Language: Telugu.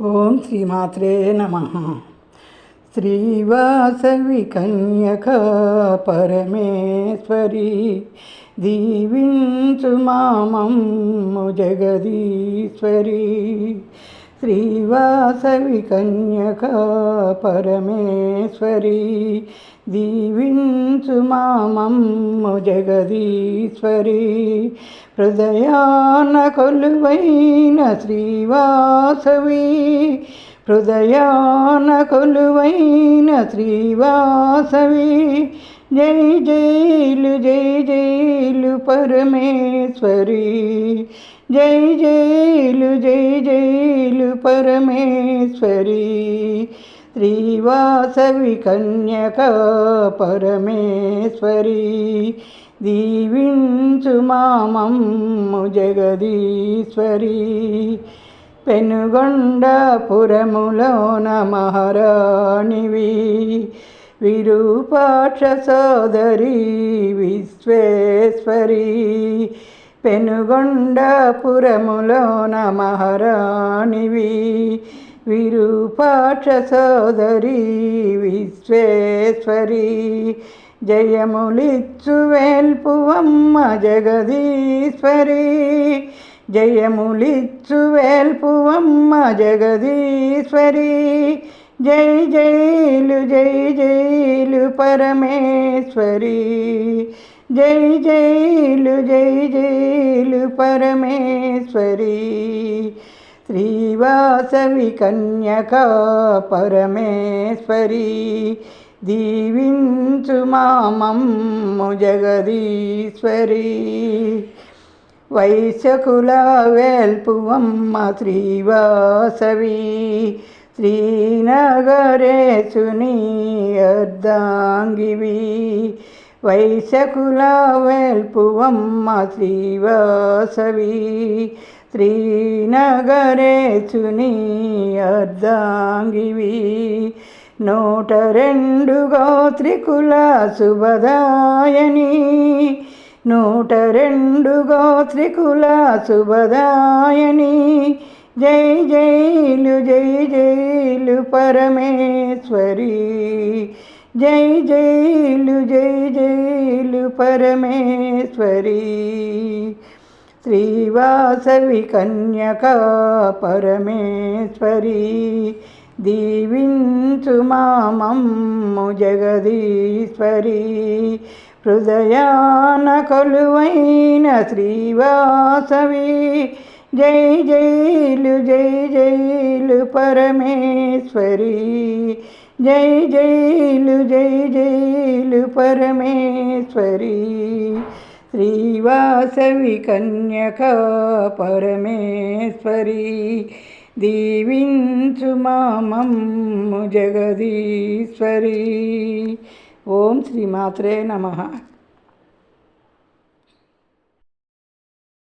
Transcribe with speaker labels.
Speaker 1: ఓం శ్రీమాత్రే నమ. శ్రీవాసవి కన్యక పరమేశ్వరి దీవించు మామమ్ము జగదీశ్వరి. శ్రీవాసవి కన్యక పరమేశ్వరి దీవించు మామమ్ము జగదీశ్వరి. హృదయాన కొలువైన శ్రీవాసవి. హృదయాన కొలువైన శ్రీవాసవి. జై జైలు జై జైలు పరమేశ్వరి. జై జైలు జై జైలు పరమేశ్వరి. శ్రీవాసవి కన్యక దీవించు మామమ్ము జగదీశ్వరి. పెనుగొండపురములోన మహారాణివి. విరూపాక్ష సోదరి విశ్వేశ్వరి. పెనుగొండపురములోన మహారాణివి. విరూపాక్ష సోదరి విశ్వేశ్వరి జయములిచ్చు వేల్పువమ్మ జగదీశ్వరి జయములిచ్చు వేల్పువమ్మ జగదీశ్వరి జై జైలు జై జైలు పరమేశ్వరి జై జైలు జై జైలు పరమేశ్వరి. శ్రీవాసవి కన్యక పరమేశ్వరి దీవించు మామమ్ము జగదీశ్వరి. వైశకుల వేల్పువమ్మ శ్రీవాసవి శ్రీనగరేశుని అర్ధాంగివి. వైశకుల వేల్పువమ్మ శ్రీవాసవి శ్రీనగరేచుని అర్ధాంగివి. నూట రెండు గోత్రికుల శుభదాయని. నూట రెండు గోత్రికుల శుభదాయని. జై జైలు జై జైలు పరమేశ్వరి. జై జైలు జై జైలు పరమేశ్వరి. శ్రీవాసవి కన్యక పరమేశ్వరీ. దీవించు మామమ్ము జగదీశ్వరీ. హృదయాన కొలువైన శ్రీవాసవి. జై జైలు జై జైలు పరమేశ్వరి. జై జైలు జై జైలు పరమేశ్వరి. శ్రీవాసవి కన్యక పరమేశ్వరి దీవించు మామమ్ము జగదీశ్వరి. ఓం శ్రీమాత్రే నమ.